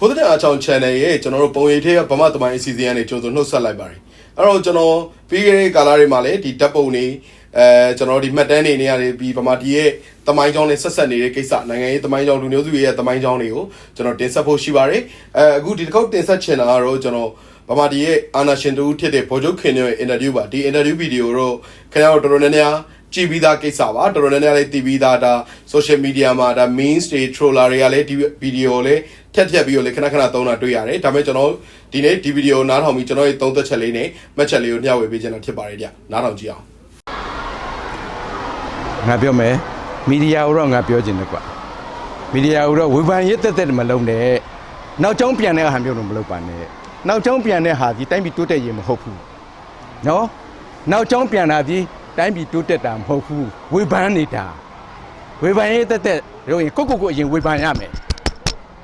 ဖိုးတဲ့အားချောင်း channel ရဲ့ကျွန်တော်တို့ပုံရိပ်ထဲကဗမာသမိုင်းအစီအစဉ်ကနေကြိုးစုံနှုတ်ဆက်လိုက်ပါတယ်အဲ့တော့ကျွန်တော်ပြီးခဲ့တဲ့ကာလတွေမှာလည်းဒီဓာတ်ပုံတွေအဲကျွန်တော်ဒီမှတ်တမ်းတွေနေရာတွေပြီးဗမာဒီရဲ့သမိုင်းကြောင်းနဲ့ဆက်ဆက်နေတဲ့ကိစ္စနိုင်ငံရေးသမိုင်းကြောင်းလူမျိုးစုရဲ့သမိုင်းကြောင်းတွေကိုကျွန်တော်တင်ဆက်ဖို့ရှိပါတယ်အဲအခုဒီတစ်ခေါက်တင်ဆက်ချင်တာကတော့ကျွန်တော်ဗမာဒီရဲ့အာနာရှင်တူဖြစ်တဲ့ဗိုလ်ချုပ်ခင်ရဲ့ interview ပါဒီ interview video တော့ခင်ဗျားတို့တော်တော်များများ ကြည့်ပြီးသားကိစ္စပါတော်တော်များများလေးတည်ပြီးသားဒါ social media မှာဒါ main stage troller တွေကလည်းဒီ video ကိုလည်းဖြတ်ဖြတ်ပြီးတော့လေခဏခဏသုံးတာတွေ့ရတယ်ဒါပေမဲ့ကျွန်တော်ဒီနေ့ဒီ video ကိုနားထောင်ပြီးကျွန်တော်ရဲ့သုံးသက်ချက်လေးနဲ့မှတ်ချက်လေးကိုမျှဝေပေးချင်တာဖြစ်ပါတယ်ဗျနားထောင်ကြည့်အောင်ငါပြောမယ်မီဒီယာကိုတော့ငါပြောချင်တယ်ကွာမီဒီယာကိုတော့ဝေဖန်ရေးတက်တက်မလုံးနဲ့နောက်ကျောင်းပြန်တဲ့ဟာမျိုးတော့မလုပ်ပါနဲ့နောက်ကျောင်းပြန်တဲ့ဟာဒီတိုင်းပြည်တိုးတက်ရေးမဟုတ်ဘူးနော်နောက်ကျောင်းပြန်တာဒီ တိုင်းပြည်တိုးတက်တာမဟုတ်ဘူးဝေဖန်နေတာဝေဖန်ရေးတက်တက်တို့ရင်ကိုယ့်ကိုယ်ကိုအရင်ဝေဖန်ရမယ်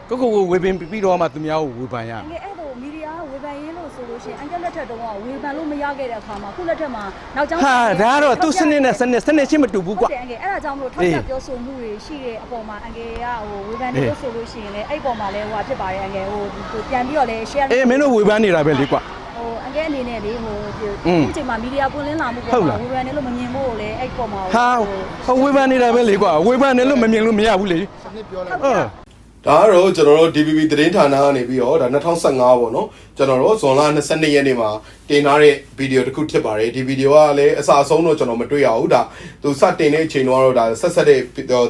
ကိုယ့်ကိုယ်ကိုဝေဖန်ပြီးတော့မှသူများကိုဝေဖန်ရမယ်အငယ်အဲ့ဒါမီဒီယာကဝေဖန်ရေးလို့ဆိုလို့ရှိရင်အန်ကယ်လက်ထက်တုန်းကဝေဖန်လို့မရခဲ့တဲ့အခါမှာခုလက်ထက်မှာနောက်ကျောင်းဟာဒါကတော့သူစနစ်နဲ့စနစ်စနစ်ချင်းမတူဘူးကွာဟုတ်တယ်အငယ်အဲ့ဒါကြောင့်မလို့ထောက်ပြပြောဆိုမှုတွေရှိတဲ့အပေါ်မှာအငယ်ကဟိုဝေဖန်နေလို့ဆိုလို့ရှိရင်လည်းအဲ့ပေါ်မှာလည်းဟိုဖြစ်ပါတယ်အငယ်ဟိုပြန်ပြီးတော့လည်း share အေးမင်းတို့ဝေဖန်နေတာပဲလေကွာ ဟိုအငယ်အနေနဲ့လေဟိုဒီอืมအချိန်မှာမီဒီယာပွင့်လင်းလာမှုဟုပေါ်တ်လားမှာဝေဖန်နေလို့မမြင်ဖို့လည်းအဲ့ပေါ်မှာဟာဟိုဝေဖန်နေတာပဲလေကွာဝေဖန်နေလို့မမြင်လို့မရဘူးလေဟုတ်ဟုတ်ကဲ့ ဒါကတော့ကျွန်တော်တို့ DVB သတင်းဌာနကနေပြီးတော့ဒါ2015ပေါ့နော်ကျွန်တော်တို့ဇွန်လ22ရက်နေ့မှာတင်ထားတဲ့ဗီဒီယိုတစ်ခုဖြစ်ပါတယ်ဒီဗီဒီယိုကလည်းအစအဆုံးတော့ကျွန်တော်မတွေ့ရဘူးဒါသူစတင်တဲ့အချိန်တော့ဒါဆက်ဆက်တဲ့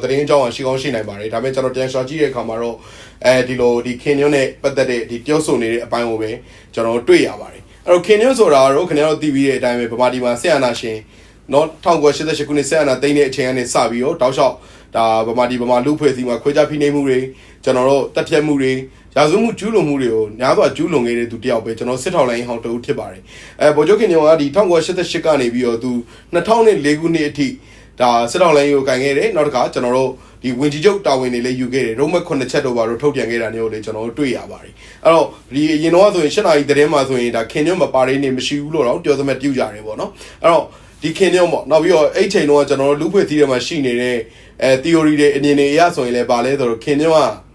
သတင်းအကြောင်းအရှိကောင်းရှိနိုင်ပါတယ်ဒါပေမဲ့ကျွန်တော်ပြန်ရှာကြည့်တဲ့အခါမှာတော့အဲဒီလိုဒီခင်ညွန်းနဲ့ပတ်သက်တဲ့ဒီပြောဆိုနေတဲ့အပိုင်းကိုပဲကျွန်တော်တွေ့ရပါတယ်အဲ့တော့ခင်ညွန်းဆိုတာကတော့ခင်ဗျားတို့သိပြီးတဲ့အတိုင်းပဲဗမာပြည်မှာဆက်အာနာရှင်နော်1988ခုနှစ်ဆက်အာနာသိမ်းတဲ့အချိန်ကနေစပြီးတော့တောက်လျှောက် ဒါဗမာပြည်ဗမာလူဖွဲ့စည်းမှာခွဲခြားဖိနှိပ်မှုတွေကျွန်တော်တို့တက်ပြတ်မှုတွေရာဇဝမှုကျူးလွန်မှုတွေကိုများစွာကျူးလွန်ခဲ့တဲ့သူတယောက်ပဲကျွန်တော်စစ်ထောက်လိုင်းဟောင်းတဦးဖြစ်ပါတယ်အဲဗိုလ်ချုပ်ခင်ညောင်ကဒီ1988ကနေပြီးတော့သူ2004ခုနှစ်အထိဒါစစ်ထောက်လိုင်းကိုကင်ခဲ့တယ်နောက်တစ်ခါကျွန်တော်တို့ဒီဝင်ကြီးချုပ်တာဝန်တွေလည်းယူခဲ့တယ်ရုံးမ9ချက်တော့ပါတော့ထုတ်ပြန်ခဲ့တာမျိုးလည်းကျွန်တော်တို့တွေ့ရပါတယ်အဲ့တော့ဒီအရင်တော့ဆိုရင်၈နာရီသတင်းမှာဆိုရင်ဒါခင်ညွန့်မပါရင်းနေမရှိဘူးလို့တော့ပြောသမဲ့ပြုကြတယ်ပေါ့နော်အဲ့တော့ဒီခင်ညွန့်ပေါ့နောက်ပြီးတော့အဲ့ချိန်တော့ကျွန်တော်တို့လူဖွဲ့သီးထဲမှာရှိနေတဲ့ အဲ theory တွေအမြင်တွေအရဆိုရင်လည်းပါလဲဆိုတော့ခင်ညွန့်က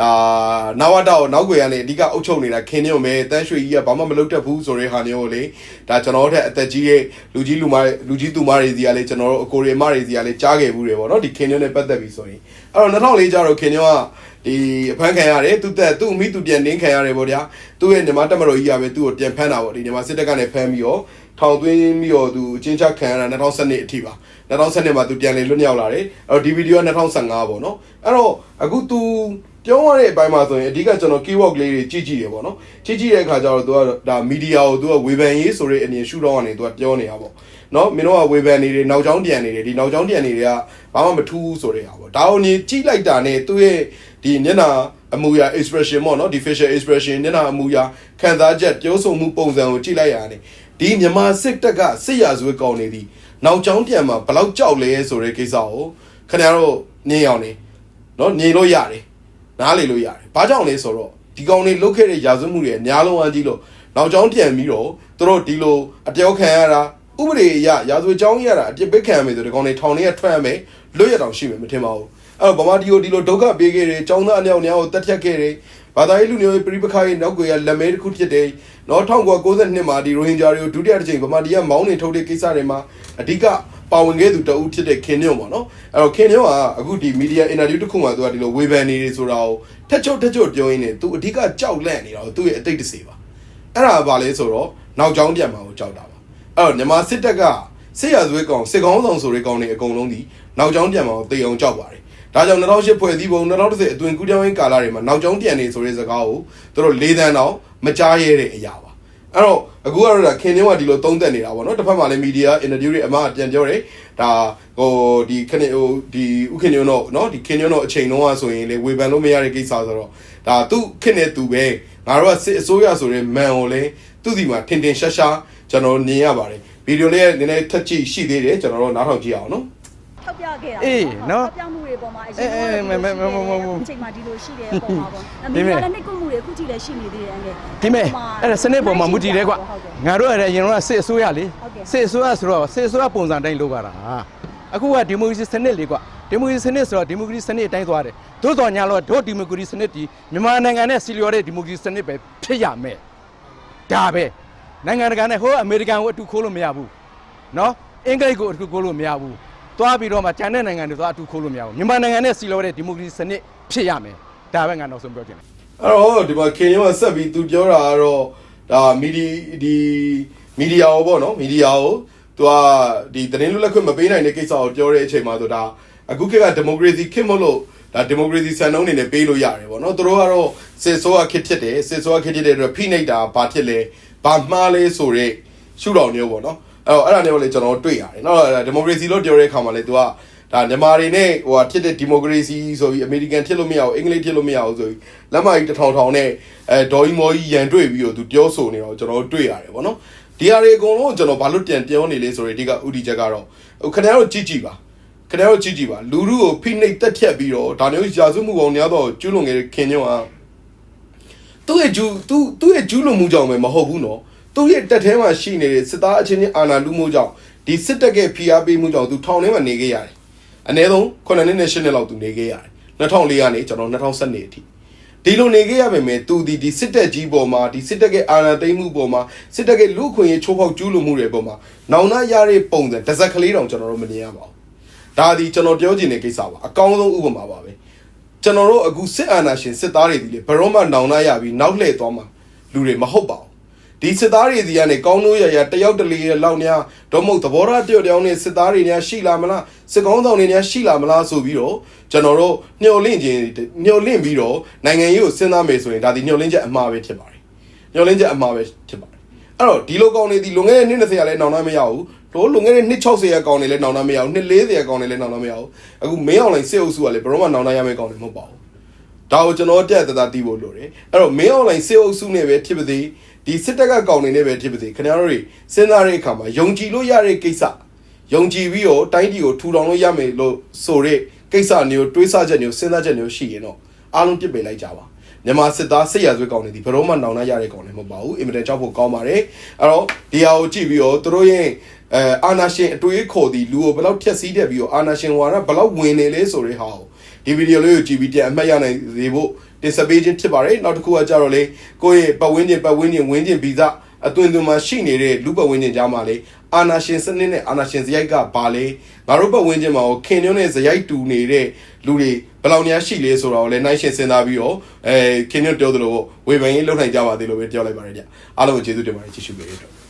ဒါနဝတကိုနောက်ွယ်ကနေအဓိကအုပ်ချုပ်နေတာခင်းညွန့်ပဲတန်းရွှေကြီးကဘာမှမလုပ်တတ်ဘူးဆိုတဲ့ဟာမျိုးကိုလေဒါကျွန်တော်တို့ထက်အသက်ကြီးရဲ့လူကြီးလူမလူကြီးသူမတွေစီကလေကျွန်တော်တို့အကိုရီအမတွေစီကလေကြားခဲ့ဘူးတယ်ပေါ့နော်ဒီခင်းညွန့်နဲ့ပတ်သက်ပြီးဆိုရင်အဲ့တော့2004ကျတော့ခင်းညွန့်ကဒီအဖမ်းခံရတယ်သူတက်သူ့အမိသူပြန်နင်းခံရတယ်ပေါ့ဗျာသူ့ရဲ့ညီမတက်မတော်ကြီးကပဲသူ့ကိုပြန်ဖမ်းတာပေါ့ဒီညီမစစ်တပ်ကနေဖမ်းပြီးတော့ထောင်သွင်းပြီးတော့သူအချင်းချခံရတာ2012အထိပါ 2012မှာသူပြန်လေလွတ်မြောက်လာတယ်အဲ့တော့ဒီဗီဒီယိုက2015ပေါ့နော်အဲ့တော့အခုသူ ပြောရတဲ့အပိုင်းမှာဆိုရင်အဓိကကျွန်တော် keyword လေးတွေကြည့်ကြည့်တယ်ပေါ့နော်ကြည့်ကြည့်တဲ့အခါကျတော့ तू ကဒါမီဒီယာကို तू ကဝေဖန်ရေးဆိုတဲ့အမြင်ရှုတော့ကနေ तू ကပြောနေတာပေါ့နော်မင်းတို့ကဝေဖန်နေတယ်နောက်ကျောင်းပြန်နေတယ်ဒီနောက်ကျောင်းပြန်နေတွေကဘာမှမထူးဘူးဆိုတဲ့ဟာပေါ့ဒါကိုနေကြည့်လိုက်တာနဲ့သူ့ရဲ့ဒီမျက်နှာအမူအရာ expression ပေါ့နော်ဒီ facial expression မျက်နှာအမူအရာခံစားချက်ပြောဆိုမှုပုံစံကိုကြည့်လိုက်ရတယ်ဒီမြန်မာစစ်တပ်ကစစ်ရာဇဝတ်ကောင်းနေသည် နောက်ကျောင်းပြန်မှာဘယ်လောက်ကြောက်လဲဆိုတဲ့ကိစ္စကိုခင်ဗျားတို့ညင်အောင်နေနော်ညင်လို့ရတယ်နားလေလို့ရတယ်။ဘာကြောင့်လဲဆိုတော့ဒီကောင်တွေလုတ်ခဲ့တဲ့ရာဇဝတ်မှုတွေအများလုံးအကြီးလို့နောက်ကျောင်းပြန်ပြီးတော့သူတို့ဒီလိုအပြောခံရတာဥပဒေအရရာဇဝတ်ကြောင်းကြီးရတာအပြစ်ပေးခံရမယ်ဆိုဒီကောင်တွေထောင်ထဲကထွက်ရမယ်လွတ်ရတောင်ရှိမယ်မထင်ပါဘူး။အဲ့တော့ဗမာတီကိုဒီလိုဒုက္ခပေးခဲ့တယ်ကျောင်းသားအမြောက်အများကိုတက်ဖြတ်ခဲ့တယ် ဘာသာရေးလူမျိုးရေးပြိပခါရေးနောက်ကွယ်ကလက်မဲတစ်ခုဖြစ်တယ်။နော်1992မှာဒီရိုဟင်ဂျာတွေကိုဒုတိယတစ်ချိန်ဗမာတီကမောင်းနေထုတ်တဲ့ကိစ္စတွေမှာအဓိကပါဝင်ခဲ့သူတအုပ်ဖြစ်တဲ့ခင်ညွန့်ပေါ့နော်အဲ့တော့ခင်ညွန့်ကအခုဒီမီဒီယာအင်တာဗျူးတစ်ခုမှာသူကဒီလိုဝေဖန်နေတယ်ဆိုတာကိုထက်ချွတ်ထက်ချွတ်ပြောရင်းနဲ့သူအဓိကကြောက်လန့်နေတာကိုသူ့ရဲ့အတိတ်တစေပါအဲ့ဒါကဘာလဲဆိုတော့နောက်ကျောင်းပြန်မှာကိုကြောက်တာပါအဲ့တော့မြန်မာစစ်တပ်ကစစ်ရဇွဲကောင်စစ်ကောင်းဆောင်ဆိုတဲ့ကောင်တွေအကုန်လုံးဒီနောက်ကျောင်းပြန်မှာကိုတေအောင်ကြောက်ပါတယ် ဒါကြောင့်2008ဖွဲ့စည်းပုံ2010အတွင်ကူးကြောင်းရေးကာလတွေမှာနောက်ကျောင်းပြန်နေဆိုတဲ့စကားကိုသူတို့လေးတန်းတော့မကြားရတဲ့အရာပါအဲ့တော့အခုကတော့ဒါခင်ညွန့်ကဒီလိုသုံးသက်နေတာပေါ့နော်တစ်ဖက်မှာလည်းမီဒီယာအင်တာဗျူးတွေအမှပြန်ပြောတယ်ဒါဟိုဒီခဏဟိုဒီဥခင်ညွန့်တော့နော်ဒီခင်ညွန့်တော့အချိန်လုံးอ่ะဆိုရင်လေဝေဖန်လို့မရတဲ့ကိစ္စဆိုတော့ဒါသူ့ခင်နဲ့သူပဲငါတို့ကစစ်အစိုးရဆိုတဲ့မန်ကိုလည်းသူ့ဒီမှာထင်ထင်ရှားရှားကျွန်တော်မြင်ရပါတယ်ဗီဒီယိုလေးနည်းနည်းထက်ကြည့်ရှိသေးတယ်ကျွန်တော်တို့နားထောင်ကြည့်အောင်နော် ထောက်ပြခဲ့တာအေးနော်ထောက်ပြမှုတွေပေါ်မှာအရင်အေးအေးမမမမမမအချိန်မှာဒီလိုရှိတဲ့အပေါ်မှာပေါ့အမေကလည်းနှိတ်ကုမှုတွေအခုထိလည်းရှိနေသေးတယ်အငယ်ဒီမဲ့အဲ့ဒါစနစ်ပေါ်မှာမူတည်တယ်ကွာငါတို့ရတယ်ရင်တော့စစ်အစိုးရလေစစ်အစိုးရဆိုတော့စစ်အစိုးရပုံစံတိုင်းလုပ်ရတာအခုကဒီမိုကရေစီစနစ်လေကွာဒီဒီမိုကရေစီစနစ်ဆိုတော့ဒီမိုကရေစီစနစ်အတိုင်းသွားတယ်သို့တော်ညာလို့တို့ဒီမိုကရေစီစနစ်ဒီမြန်မာနိုင်ငံနဲ့စီလျော်တဲ့ဒီမိုကရေစီစနစ်ပဲဖြစ်ရမယ်ဒါပဲနိုင်ငံတကာနဲ့ဟိုအမေရိကန်ကိုအတူခိုးလို့မရဘူးနော်အင်္ဂလိပ်ကိုအတူခိုးလို့မရဘူး သွားပြီးတော့မှကျန်တဲ့နိုင်ငံတွေသွားအတူခိုးလို့မရဘူးမြန်မာနိုင်ငံနဲ့စီလျော်တဲ့ဒီမိုကရေစီစနစ်ဖြစ်ရမယ်ဒါပဲငါနောက်ဆုံးပြောချင်တယ်အဲ့တော့ဒီမှာခင်ရောကဆက်ပြီးသူပြောတာကတော့ဒါမီဒီဒီမီဒီယာကိုပေါ့နော်မီဒီယာကိုသူကဒီသတင်းလွတ်လပ်ခွင့်မပေးနိုင်တဲ့ကိစ္စကိုပြောတဲ့အချိန်မှာဆိုဒါအခုခေတ်ကဒီမိုကရေစီခေတ်မလို့ဒါဒီမိုကရေစီစံနှုန်းတွေနဲ့ပေးလို့ရတယ်ပေါ့နော်သူတို့ကတော့စစ်ဆိုးကခေတ်ဖြစ်တယ်စစ်ဆိုးကခေတ်ဖြစ်တဲ့အတွက်ဖိနှိပ်တာဘာဖြစ်လဲဘာမှားလဲဆိုတော့ရှုထောင့်မျိုးပေါ့နော် အဲ့တော့အဲ့ဒါမျိုးလည်းကျွန်တော်တို့တွေ့ရတယ်နော်ဒီမိုကရေစီလို့ပြောတဲ့အခါမှာလေသူကဒါမြန်မာတွေနဲ့ဟိုဟာဖြစ်တဲ့ဒီမိုကရေစီဆိုပြီးအမေရိကန်ဖြစ်လို့မရဘူးအင်္ဂလိပ်ဖြစ်လို့မရဘူးဆိုပြီးလက်မကြီးတစ်ထောင်ထောင်နဲ့အဲဒေါ်ကြီးမော်ကြီးရန်တွေ့ပြီးတော့သူပြောဆိုနေတော့ကျွန်တော်တို့တွေ့ရတယ်ဗောနော်ဒီဟာတွေအကုန်လုံးကျွန်တော်ဘာလို့ပြန်ပြောနေလဲဆိုရင်ဒီကဥတီချက်ကတော့ဟိုခင်ဗျားတို့ကြည့်ကြည့်ပါခင်ဗျားတို့ကြည့်ကြည့်ပါလူလူကိုဖိနှိပ်တက်ဖြတ်ပြီးတော့ဒါမျိုးရာဇဝမှုကောင်များတော့ကျူးလွန်ခဲ့တဲ့ခင်ညွန့်ဟာသူ့ရဲ့ဂျူသူ့သူ့ရဲ့ကျူးလွန်မှုကြောင့်ပဲမဟုတ်ဘူးနော် သူ့ရဲ့တက်ထဲမှာရှိနေတဲ့စစ်သားအချင်းချင်းအာဏာလူမှုကြောင့်ဒီစစ်တပ်ရဲ့ဖိအားပေးမှုကြောင့်သူထောင်ထဲမှာနေခဲ့ရတယ်အနည်းဆုံး9နှစ်နဲ့10နှစ်လောက်သူနေခဲ့ရတယ်2004ကနေကျွန်တော်2012အထိဒီလိုနေခဲ့ရပေမဲ့သူဒီဒီစစ်တပ်ကြီးပေါ်မှာဒီစစ်တပ်ရဲ့အာဏာသိမ်းမှုပေါ်မှာစစ်တပ်ရဲ့လူခွင့်ရေးချိုးဖောက်ကျူးလွန်မှုတွေပေါ်မှာနောင်နာရတဲ့ပုံစံတစ်စက်ကလေးတောင်ကျွန်တော်တို့မမြင်ရပါဘူးဒါဒီကျွန်တော်ပြောချင်တဲ့ကိစ္စပါအကောင်းဆုံးဥပမာပါပဲကျွန်တော်တို့အခုစစ်အာဏာရှင်စစ်သားတွေဒီလေဘရော့မှနောင်နာရပြီးနောက်လှည့်သွားမှာလူတွေမဟုတ်ပါဘူး ဒီစစ်သားတွေစီကနေကောင်းလို့ရရတယောက်တလေလောက်များတော့မဟုတ်သဘောထားတယောက်တယောက်နဲ့စစ်သားတွေများရှိလာမလားစစ်ကောင်းဆောင်တွေများရှိလာမလားဆိုပြီးတော့ကျွန်တော်တို့ညှို့လင့်ခြင်းညှို့လင့်ပြီးတော့နိုင်ငံရေးကိုစဉ်းစားမယ်ဆိုရင်ဒါဒီညှို့လင့်ချက်အမှားပဲဖြစ်ပါတယ်ညှို့လင့်ချက်အမှားပဲဖြစ်ပါတယ်အဲ့တော့ဒီလိုကောင်းနေဒီလွန်ခဲ့တဲ့နှစ်20ရာလည်းနောင်တမရဘူးတို့လွန်ခဲ့တဲ့နှစ်60ရာကောင်းနေလည်းနောင်တမရဘူးနှစ်40ရာကောင်းနေလည်းနောင်တမရဘူးအခုမင်းအောင်လိုင်းစစ်အုပ်စုကလည်းဘယ်တော့မှနောင်တရမယ့်ကောင်းနေမဟုတ်ပါဘူးဒါကိုကျွန်တော်တက်တက်တာတီးဖို့လိုတယ်အဲ့တော့ main online စေအုပ်စုနဲ့ပဲဖြစ်ပါသေး ဒီစစ်တပ်ကကောင်းနေနဲ့ပဲဖြစ်ပါသေးခင်ဗျားတို့တွေစဉ်းစားတဲ့အခါမှာယုံကြည်လို့ရတဲ့ကိစ္စယုံကြည်ပြီးတော့တိုင်းပြည်ကိုထူထောင်လို့ရမယ်လို့ဆိုတဲ့ကိစ္စမျိုးတွေးဆချက်မျိုးစဉ်းစားချက်မျိုးရှိရင်တော့အားလုံးပြစ်ပယ်လိုက်ကြပါမြန်မာစစ်သားစစ်ရဆွဲကောင်းနေသည်ဘယ်တော့မှနောင်နာရတဲ့ကောင်းနေမဟုတ်ပါဘူးအင်မတန်ကြောက်ဖို့ကောင်းပါတယ်အဲ့တော့ဒီဟာကိုကြည့်ပြီးတော့သူတို့ရဲ့အဲအာနာရှင်အတွေ့အခေါ်သည်လူကိုဘယ်လောက်ဖြက်စီးတက်ပြီးတော့အာနာရှင်ဝါဒဘယ်လောက်ဝင်နေလဲဆိုတဲ့ဟာကိုဒီဗီဒီယိုလေးကိုကြည့်ပြီးပြန်အမှတ်ရနိုင်စေဖို့ တင်ဆက်ပေးခြင်းဖြစ်ပါတယ်နောက်တစ်ခုကကြတော့လေကိုယ့်ရဲ့ပတ်ဝန်းကျင်ပတ်ဝန်းကျင်ဝန်းကျင်ဗီဇအသွင်သူမှာရှိနေတဲ့လူပတ်ဝန်းကျင်ကြားမှာလေအာနာရှင်စနစ်နဲ့အာနာရှင်ဇယိုက်ကဘာလဲငါတို့ပတ်ဝန်းကျင်မှာကိုခင်ညွန်းနဲ့ဇယိုက်တူနေတဲ့လူတွေဘယ်လောက်များရှိလဲဆိုတော့လေနိုင်ရှင်စဉ်းစားပြီးတော့အဲခင်ညွန်းပြောသလိုဝေဖန်ရေးလုပ်နိုင်ကြပါသေးလို့ပဲပြောလိုက်ပါတယ်ကြအားလုံးကိုကျေးဇူးတင်ပါတယ်ကြည့်ရှုပေးတဲ့အတွက်